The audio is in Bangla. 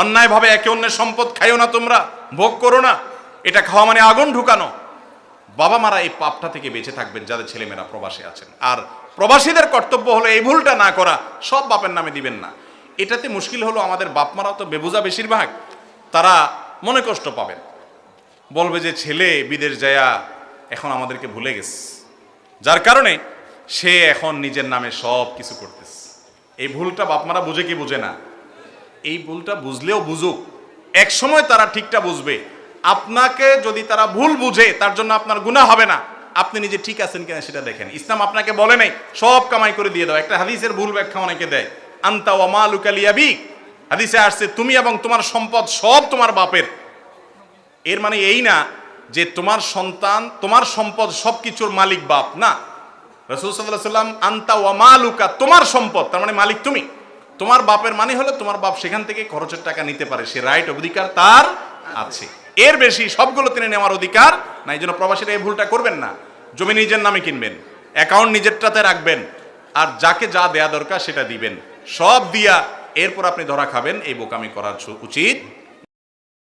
অন্যায়ভাবে একে অন্যের সম্পদ খাইও না তোমরা, ভোগ করো না। এটা খাওয়া মানে আগুন ঢুকানো। বাবা মারা এই পাপটা থেকে বেঁচে থাকবেন যাদের ছেলেমেয়েরা প্রবাসে আছেন। আর প্রবাসীদের কর্তব্য হলো এই ভুলটা না করা, সব বাপের নামে দিবেন না। এটাতে মুশকিল হলো আমাদের বাপ মারাও তো বেবুজা বেশিরভাগ, তারা মনে কষ্ট পাবেন। বলবে যে, ছেলে, বিদেশ যায়া এখন আমাদেরকে ভুলে গেছে যার কারণে সে এখন নিজের নামে সব কিছু করতেছে। এই ভুলটা বাপমারা বুঝে কি বুঝে না। এই ভুলটা বুঝলেও বুঝুক। এক সময় তারা ঠিকটা বুঝবে। আপনাকে যদি তারা ভুল বুঝে, তার জন্য আপনার গুনাহ হবে না। আপনি নিজে ঠিক আছেন কিনা সেটা দেখেন। ইসলাম আপনাকে বলে নাই, সব কামাই করে দিয়ে দাও। একটা হাদিসের ভুল ব্যাখ্যা অনেকে দেয়। আন্তা ওয়া মালুকালিয়াবি হাদিসে আসছে, তুমি এবং তোমার সম্পদ সব তোমার বাপের। এর মানে এই না যে তোমার সন্তান, তোমার সম্পদ সব কিছুর মালিক বাপ, না। রসুল সাল্লাহ সাল্লাম আন্তা ওয়া মালুকা, তোমার সম্পদ। তার মানে মালিক তুমি। তোমার বাপের মানে হলো তোমার বাপ সেখান থেকে খরচের টাকা নিতে পারে, সে রাইট অধিকার তার আছে। এর বেশি সবগুলো তিনি নেওয়ার অধিকার না এই জন্য প্রবাসীরা এই ভুলটা করবেন না। জমি নিজের নামে কিনবেন অ্যাকাউন্ট নিজেরটাতে রাখবেন, আর যাকে যা দেয়া দরকার সেটা দিবেন। সব দিয়া এরপর আপনি ধরা খাবেন, এই বোকামি করার উচিত